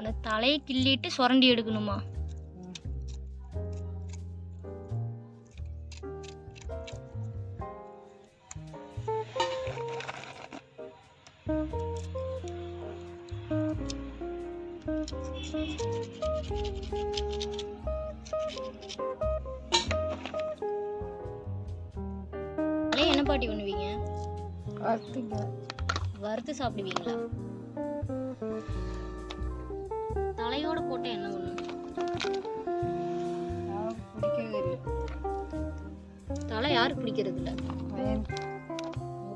அந்த தலையை கிள்ளிட்டு சுரண்டி எடுக்கணுமா? என்ன பாட்டி பண்ணுவீங்க? வறுத்து சாப்பிடுவீங்களா? தலையோட போட்டு என்ன இல்லை. தலை யாருக்கு பிடிக்கிறது இல்ல.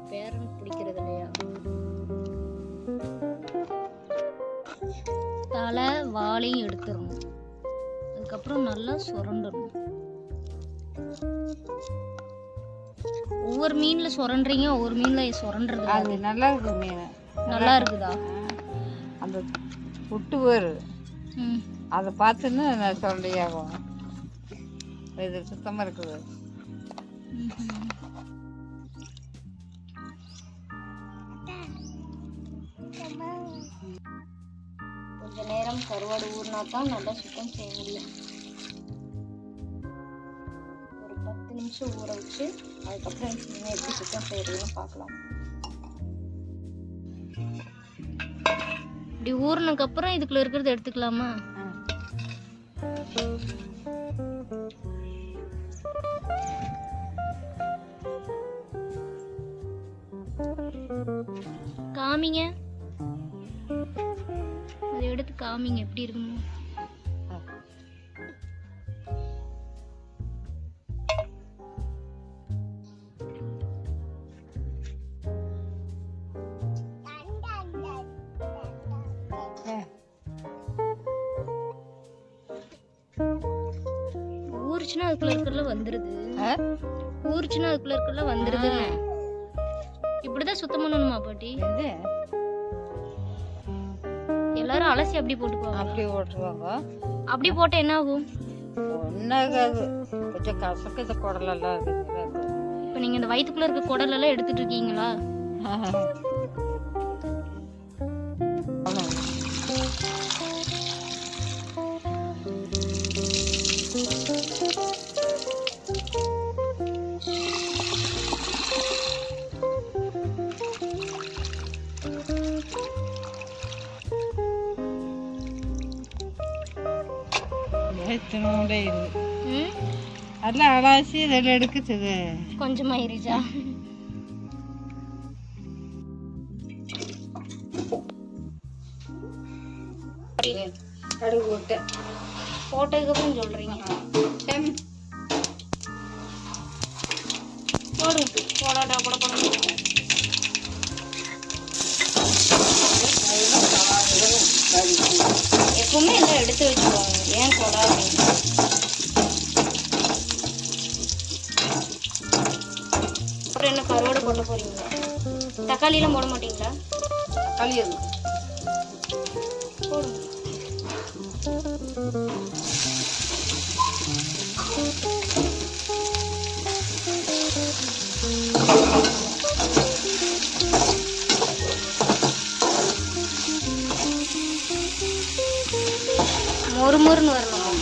பேரன் பிடிக்கிறது இல்லையா? தலை வாழையும் எடுத்துடணும். அதுக்கப்புறம் நல்லா சுரண்டணும். ஒவ்வொரு மீன்ல சுரண்டுறீங்க ஒவ்வொரு மீன்ல சுரண்டுறது. அது நல்லா இருக்கு மீன் நல்லா இருக்குதா? அந்த புட்டு வரும் ம். அதை பார்த்துன்னு நான் சொல்லியாகும் இது சுத்தமாக இருக்குது. கொஞ்ச நேரம் கருவாடு ஊறினா தான் நல்லா சுத்தம் செய்ய முடியும். ஒரு பத்து நிமிஷம் ஊற வச்சு அதுக்கப்புறம் எப்படி சுத்தம் செய்யறதுன்னு பார்க்கலாம். இப்படி ஊறினதுக்கப்புறம் இதுக்குள்ள இருக்கிறத எடுத்துக்கலாமா? காமிங்க. அதை எடுத்து காமிங்க எப்படி இருக்குமோ. ஊறுச்சுன்னா அதுக்குள்ள இருக்கிறதுல வந்துருது? ஊறுச்சுன்னா அதுக்குள்ள இருக்கிறதுல வந்துருதுன்னு இப்படிதான் சுத்தம் பண்ணணுமா பாட்டி? இது எல்லாரும் அலசி அப்படி போட்டுக்குவாங்க. அப்படி ஓட்டுருவாங்க அப்படி போட்டா என்ன ஆகும்? ஒன்றாகாது கொஞ்சம் கசக்குது குடலெல்லாம் இருக்குது. இப்போ நீங்க இந்த வயித்துக்குள்ள இருக்க குடல் எல்லாம் எடுத்துட்டு இருக்கீங்களா? அலாசி இதில் எடுக்குது கொஞ்சமா இருச்சா கடுகு போட்டு. போட்டதுக்கு அப்புறம் சொல்றீங்க போடு. போடாடா போட போட. எப்பவுமே எல்லாம் எடுத்து தக்காளி எல்லாம் போட மாட்டீங்களா? கழியது போடுங்க. மொறு மொறுன்னு வரணும்.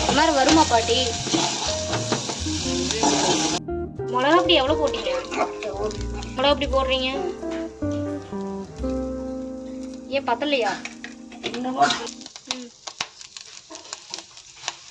இந்த மாதிரி வருமா பாட்டி? மிளகா அப்படி எவ்வளோ போட்டீங்க? மிளகா அப்படி போடுறீங்க? ஏன் பத்தலையா?